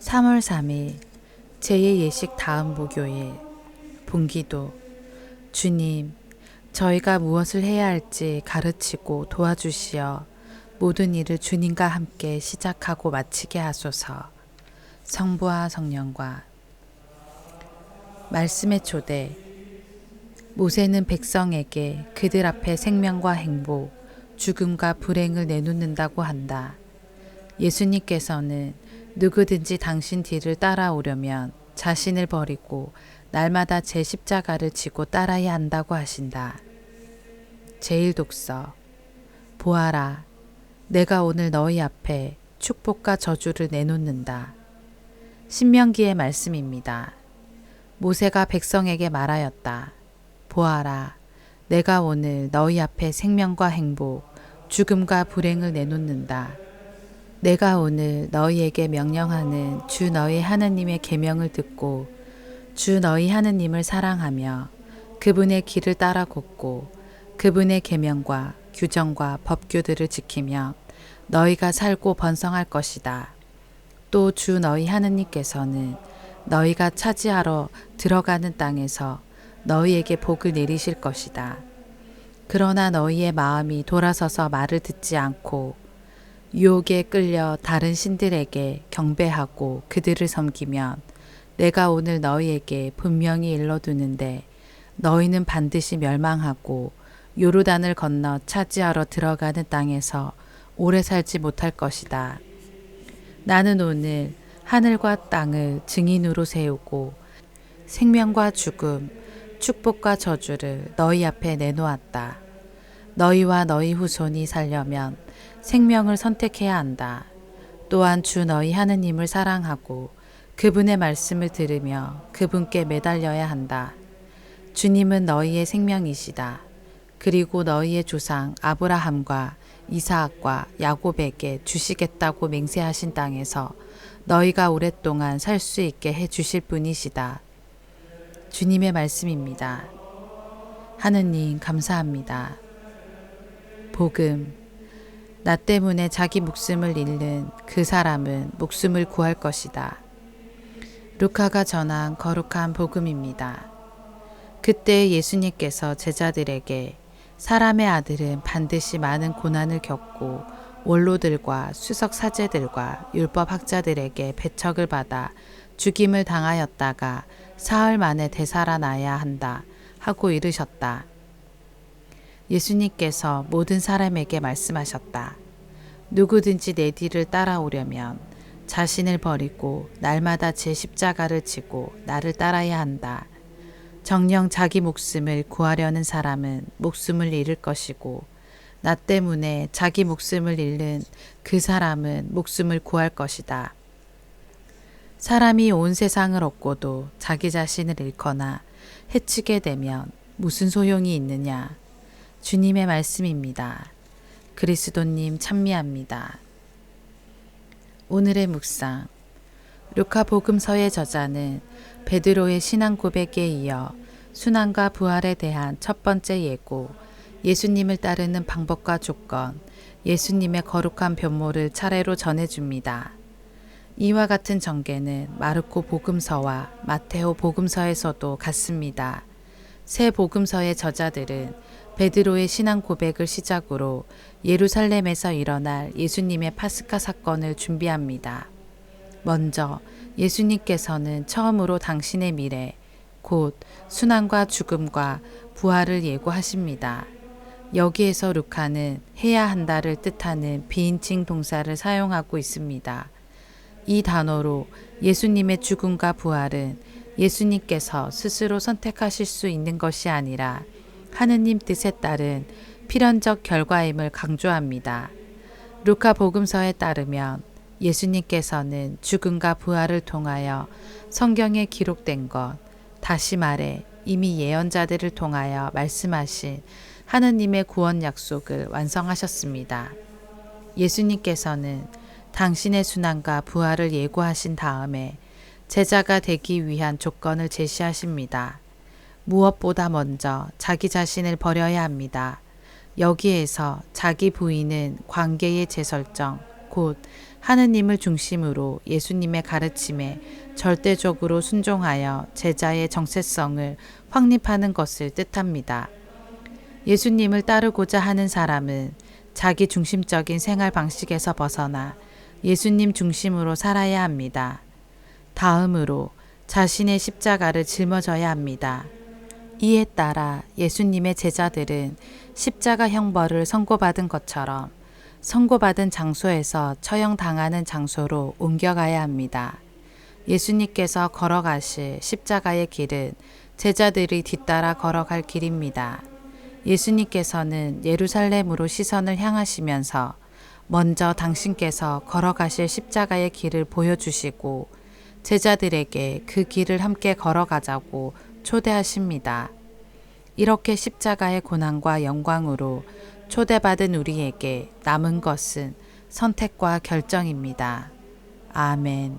3월 3일 제2 예식 다음 목요일 본기도. 주님 저희가 무엇을 해야 할지 가르치고 도와주시어 모든 일을 주님과 함께 시작하고 마치게 하소서. 성부와 성령과. 말씀의 초대. 모세는 백성에게 그들 앞에 생명과 행복, 죽음과 불행을 내놓는다고 한다. 예수님께서는 누구든지 당신 뒤를 따라오려면 자신을 버리고 날마다 제 십자가를 지고 따라야 한다고 하신다. 제일 독서. 보아라. 내가 오늘 너희 앞에 축복과 저주를 내놓는다. 신명기의 말씀입니다. 모세가 백성에게 말하였다. 보아라. 내가 오늘 너희 앞에 생명과 행복, 죽음과 불행을 내놓는다. 내가 오늘 너희에게 명령하는 주 너희 하느님의 계명을 듣고 주 너희 하느님을 사랑하며 그분의 길을 따라 걷고 그분의 계명과 규정과 법규들을 지키며 너희가 살고 번성할 것이다. 또 주 너희 하느님께서는 너희가 차지하러 들어가는 땅에서 너희에게 복을 내리실 것이다. 그러나 너희의 마음이 돌아서서 말을 듣지 않고 유혹에 끌려 다른 신들에게 경배하고 그들을 섬기면 내가 오늘 너희에게 분명히 일러두는데 너희는 반드시 멸망하고 요르단을 건너 차지하러 들어가는 땅에서 오래 살지 못할 것이다. 나는 오늘 하늘과 땅을 증인으로 세우고 생명과 죽음, 축복과 저주를 너희 앞에 내놓았다. 너희와 너희 후손이 살려면 생명을 선택해야 한다. 또한 주 너희 하느님을 사랑하고 그분의 말씀을 들으며 그분께 매달려야 한다. 주님은 너희의 생명이시다. 그리고 너희의 조상 아브라함과 이사학과 야곱에게 주시겠다고 맹세하신 땅에서 너희가 오랫동안 살 수 있게 해 주실 분이시다. 주님의 말씀입니다. 하느님 감사합니다. 복음 나 때문에 자기 목숨을 잃는 그 사람은 목숨을 구할 것이다. 루카가 전한 거룩한 복음입니다. 그때 예수님께서 제자들에게 사람의 아들은 반드시 많은 고난을 겪고 원로들과 수석 사제들과 율법 학자들에게 배척을 받아 죽임을 당하였다가 사흘 만에 되살아나야 한다 하고 이르셨다. 예수님께서 모든 사람에게 말씀하셨다. 누구든지 내 뒤를 따라오려면 자신을 버리고 날마다 제 십자가를 지고 나를 따라야 한다. 정령 자기 목숨을 구하려는 사람은 목숨을 잃을 것이고 나 때문에 자기 목숨을 잃는 그 사람은 목숨을 구할 것이다. 사람이 온 세상을 얻고도 자기 자신을 잃거나 해치게 되면 무슨 소용이 있느냐? 주님의 말씀입니다. 그리스도님 찬미합니다. 오늘의 묵상 루카 복음서의 저자는 베드로의 신앙 고백에 이어 순환과 부활에 대한 첫 번째 예고, 예수님을 따르는 방법과 조건, 예수님의 거룩한 변모를 차례로 전해줍니다. 이와 같은 전개는 마르코 복음서와 마테오 복음서에서도 같습니다. 새 복음서의 저자들은 베드로의 신앙 고백을 시작으로 예루살렘에서 일어날 예수님의 파스카 사건을 준비합니다. 먼저 예수님께서는 처음으로 당신의 미래, 곧 순환과 죽음과 부활을 예고하십니다. 여기에서 루카는 해야 한다를 뜻하는 비인칭 동사를 사용하고 있습니다. 이 단어로 예수님의 죽음과 부활은 예수님께서 스스로 선택하실 수 있는 것이 아니라 하느님 뜻에 따른 필연적 결과임을 강조합니다. 루카 복음서에 따르면 예수님께서는 죽음과 부활을 통하여 성경에 기록된 것, 다시 말해 이미 예언자들을 통하여 말씀하신 하느님의 구원 약속을 완성하셨습니다. 예수님께서는 당신의 순환과 부활을 예고하신 다음에 제자가 되기 위한 조건을 제시하십니다. 무엇보다 먼저 자기 자신을 버려야 합니다. 여기에서 자기 부인은 관계의 재설정, 곧 하느님을 중심으로 예수님의 가르침에 절대적으로 순종하여 제자의 정체성을 확립하는 것을 뜻합니다. 예수님을 따르고자 하는 사람은 자기 중심적인 생활 방식에서 벗어나 예수님 중심으로 살아야 합니다. 다음으로 자신의 십자가를 짊어져야 합니다. 이에 따라 예수님의 제자들은 십자가 형벌을 선고받은 것처럼 선고받은 장소에서 처형당하는 장소로 옮겨가야 합니다. 예수님께서 걸어가실 십자가의 길은 제자들이 뒤따라 걸어갈 길입니다. 예수님께서는 예루살렘으로 시선을 향하시면서 먼저 당신께서 걸어가실 십자가의 길을 보여주시고 제자들에게 그 길을 함께 걸어가자고 초대하십니다. 이렇게 십자가의 고난과 영광으로 초대받은 우리에게 남은 것은 선택과 결정입니다. 아멘.